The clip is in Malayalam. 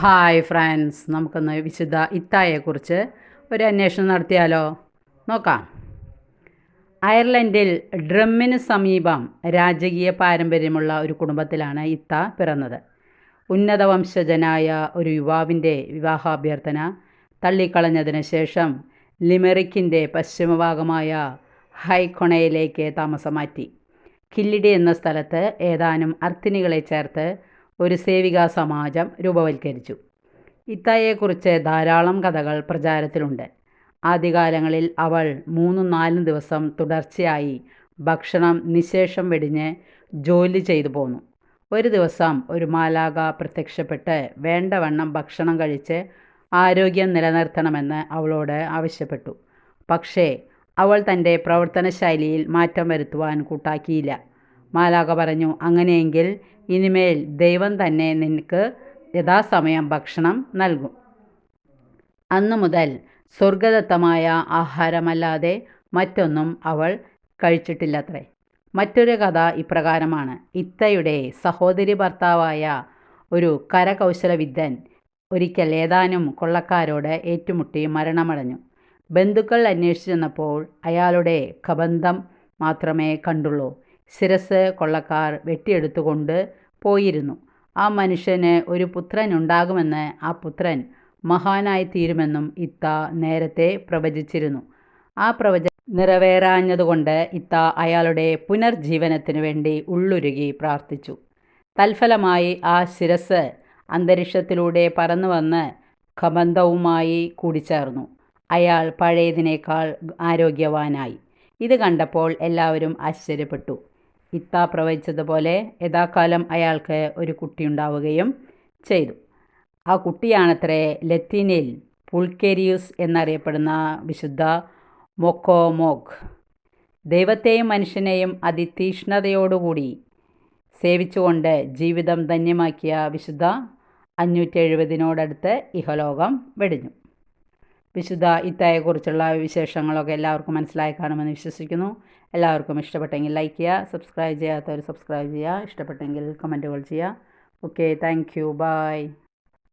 ഹായ് ഫ്രണ്ട്സ് നമുക്കൊന്ന് വിശുദ്ധ ഇത്തായെക്കുറിച്ച് ഒരു അന്വേഷണം നടത്തിയാലോ? നോക്കാം. അയർലൻഡിൽ ഡ്രമ്മിന് സമീപം രാജകീയ പാരമ്പര്യമുള്ള ഒരു കുടുംബത്തിലാണ് ഇത്ത പിറന്നത്. ഉന്നത വംശജനായ ഒരു യുവാവിന്റെ വിവാഹാഭ്യർത്ഥന തള്ളിക്കളഞ്ഞതിന് ശേഷം ലിമെറിക്കിന്റെ പശ്ചിമഭാഗമായ ഹൈക്കൊണയിലേക്ക് താമസം മാറ്റി കില്ലിഡി എന്ന സ്ഥലത്ത് ഏതാനും അർത്തിനികളെ ചേർത്ത് ഒരു സേവികാ സമാജം രൂപവൽക്കരിച്ചു ഇത്തയെക്കുറിച്ച് ധാരാളം കഥകൾ പ്രചാരത്തിലുണ്ട്. ആദ്യകാലങ്ങളിൽ അവൾ മൂന്നും നാലും ദിവസം തുടർച്ചയായി ഭക്ഷണം നിശേഷം വെടിഞ്ഞ് ജോലി ചെയ്തു പോന്നു. ഒരു ദിവസം ഒരു മാലാക പ്രത്യക്ഷപ്പെട്ട് വേണ്ടവണ്ണം ഭക്ഷണം കഴിച്ച് ആരോഗ്യം നിലനിർത്തണമെന്ന് അവളോട് ആവശ്യപ്പെട്ടു. പക്ഷേ അവൾ തന്റെ പ്രവർത്തന ശൈലിയിൽ മാറ്റം വരുത്തുവാൻ കൂട്ടാക്കിയില്ല. മാലാക പറഞ്ഞു അങ്ങനെയെങ്കിൽ ഇനിമേൽ ദൈവം തന്നെ നിനക്ക് യഥാസമയം ഭക്ഷണം നൽകും. അന്നു മുതൽ സ്വർഗദത്തമായ ആഹാരമല്ലാതെ മറ്റൊന്നും അവൾ കഴിച്ചിട്ടില്ലത്രേ. മറ്റൊരു കഥ ഇപ്രകാരമാണ്. ഇത്തയുടെ സഹോദരി ഭർത്താവായ ഒരു കരകൗശല വിദ്യൻ ഒരിക്കൽ ഏതാനും കൊള്ളക്കാരോട് ഏറ്റുമുട്ടി മരണമടഞ്ഞു. ബന്ധുക്കൾ അന്വേഷിച്ചു അയാളുടെ കബന്ധം മാത്രമേ കണ്ടുള്ളൂ. ശിരസ് കൊള്ളക്കാർ വെട്ടിയെടുത്തുകൊണ്ട് പോയിരുന്നു. ആ മനുഷ്യന് ഒരു പുത്രൻ ഉണ്ടാകുമെന്ന് ആ പുത്രൻ മഹാനായി തീരുമെന്നും ഇത്ത നേരത്തെ പ്രവചിച്ചിരുന്നു. ആ പ്രവച നിറവേറാഞ്ഞതുകൊണ്ട് ഇത്ത അയാളുടെ പുനർജീവനത്തിനു വേണ്ടി ഉള്ളുരുകി പ്രാർത്ഥിച്ചു. തൽഫലമായി ആ ശിരസ് അന്തരീക്ഷത്തിലൂടെ പറന്നു വന്ന് ഖബന്ധവുമായി കൂടിച്ചേർന്നു. അയാൾ പഴയതിനേക്കാൾ ആരോഗ്യവാനായി. ഇത് കണ്ടപ്പോൾ എല്ലാവരും ആശ്ചര്യപ്പെട്ടു. ഇത്ത പ്രവചിച്ചതുപോലെ യഥാകാലം അയാൾക്ക് ഒരു കുട്ടിയുണ്ടാവുകയും ചെയ്തു. ആ കുട്ടിയാണത്രേ ലത്തീനിൽ പുൾക്കേരിയൂസ് എന്നറിയപ്പെടുന്ന വിശുദ്ധ മൊക്കോമോഗ്. ദൈവത്തെയും മനുഷ്യനെയും അതിതീഷ്ണതയോടുകൂടി സേവിച്ചുകൊണ്ട് ജീവിതം ധന്യമാക്കിയ വിശുദ്ധ അഞ്ഞൂറ്റി എഴുപതിനോടടുത്ത് ഇഹലോകം വെടിഞ്ഞു. വിശുദ്ധ ഇത്തായെക്കുറിച്ചുള്ള വിശേഷങ്ങളൊക്കെ എല്ലാവർക്കും മനസ്സിലായി കാണുമെന്ന് വിശ്വസിക്കുന്നു. എല്ലാവർക്കും ഇഷ്ടപ്പെട്ടെങ്കിൽ ലൈക്ക് ചെയ്യുക സബ്സ്ക്രൈബ് ചെയ്യാത്തവർ സബ്സ്ക്രൈബ് ചെയ്യുക ഇഷ്ടപ്പെട്ടെങ്കിൽ കമന്റുകൾ ചെയ്യുക. Okay thank you by